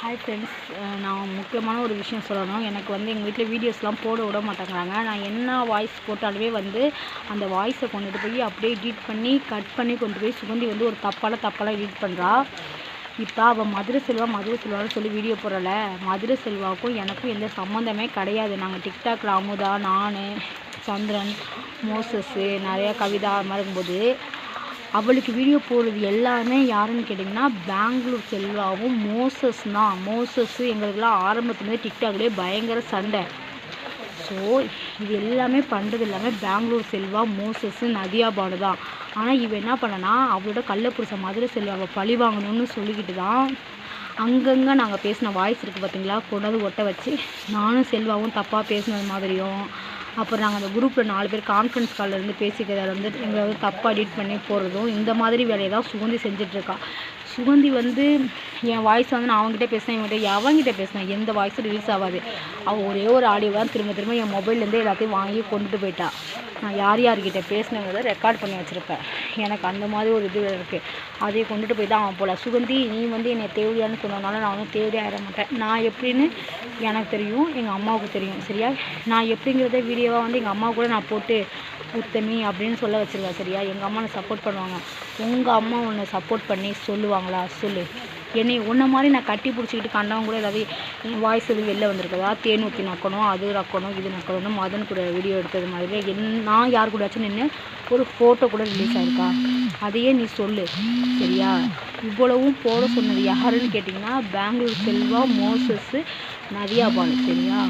Hi friends நான் முக்கியமான ஒரு விஷயம் சொல்லணும். எனக்கு வந்து எங்கள் வீட்டில் வீடியோஸ்லாம் போட விட மாட்டேங்கிறாங்க. நான் என்ன வாய்ஸ் போட்டாலுமே வந்து அந்த வாய்ஸை கொண்டுட்டு போய் அப்படியே எடிட் பண்ணி கட் பண்ணி கொண்டு போய் சுகந்தி வந்து ஒரு தப்பால் தப்பால எடிட் பண்ணுறா இப்போ அவள் மதுரை செல்வா மதுரை செல்வான்னு சொல்லி வீடியோ போடலை. மதுரை செல்வாவுக்கும் எனக்கும் எந்த சம்மந்தமே கிடையாது. நாங்கள் டிக்டாக்ல அமுதா நான் சந்திரன் மோசஸ்ஸு நிறையா கவிதா அது மாதிரி இருக்கும்போது அவளுக்கு வீடியோ போடுறது எல்லாமே யாருன்னு கேட்டிங்கன்னா பெங்களூர் செல்வாவும் மோசஸ் தான் மோசஸ்ஸு எங்களுக்கெல்லாம் ஆரம்பத்துலேருந்து டிக்டாக்லேயே பயங்கர சண்டை. ஸோ இது எல்லாமே பண்ணுறது எல்லாமே பெங்களூர் செல்வா மோசஸ் நதியா பானு தான். ஆனால் இவன் என்ன பண்ணனா அவளோட கள்ளப்புருஷன் மதுரை செல்வாவை பழி வாங்கணும்னு சொல்லிக்கிட்டு தான் அங்கங்கே நாங்கள் பேசின வாய்ஸ் இருக்குது பார்த்தீங்களா கொண்டாந்து ஒட்ட வச்சு நானும் செல்வாவும் தப்பாக பேசினது மாதிரியும் அப்புறம் நாங்கள் அந்த குரூப்பில் நாலு பேர் கான்ஃபரன்ஸ் காலில் இருந்து பேசிக்கிறதுல வந்து எங்களை வந்து தப்பாக எடிட் பண்ணி போடுறதும் இந்த மாதிரி வேலையை தான் சுகந்தி செஞ்சிட்ருக்கா சுகந்தி வந்து என் வாய்ஸ் வந்து நான் அவங்ககிட்ட பேசினேன் இவங்ககிட்ட அவங்ககிட்ட பேசினேன். எந்த வாய்ஸும் ரிலீஸ் ஆகாது. அவள் ஒரே ஒரு ஆடியோ தான் திரும்ப திரும்ப என் மொபைல்லேருந்து எல்லாத்தையும் வாங்கி கொண்டுட்டு போயிட்டா. நான் யார் யார்கிட்ட பேசினங்கிறத ரெக்கார்ட் பண்ணி வச்சுருப்பேன். எனக்கு அந்த மாதிரி ஒரு இது இருக்குது அதையே கொண்டுட்டு போய் தான் அவன் போல. சுகந்தி நீ வந்து என்னை தேவையான்னு சொன்னதுனால நான் வந்து தேவையாக மாட்டேன். நான் எப்படின்னு எனக்கு தெரியும் எங்கள் அம்மாவுக்கு தெரியும். சரியா? நான் எப்படிங்கிறத வீடியோவாக வந்து எங்கள் அம்மா கூட நான் போட்டு உத்தமி அப்படின்னு சொல்ல வச்சுருக்கா சரியா? எங்கள் அம்மா என்னை சப்போர்ட் பண்ணுவாங்க. உங்கள் அம்மா உன்னை சப்போர்ட் பண்ணி சொல்லுவாங்களா? சொல்லு. என்னை உன்ன மாதிரி நான் கட்டி பிடிச்சிக்கிட்டு கண்டவங்க கூட ஏதாவது என் வாய்ஸ் எதுவும் வெளில வந்திருக்கதா தேன் ஊற்றி நக்கணும் அது நக்கணும் இது நக்கணும் மதன் கூட வீடியோ எடுத்தது மாதிரி என் நான் யார் கூடயாச்சும் நின்று ஒரு ஃபோட்டோ கூட ரிலீஸ் ஆகிருக்கா அதையே நீ சொல்லு சரியா? இவ்வளவும் போட சொன்னது யாருன்னு கேட்டிங்கன்னா பெங்களூர் செல்வா மோசஸ்ஸு நதியா பாலு சரியா?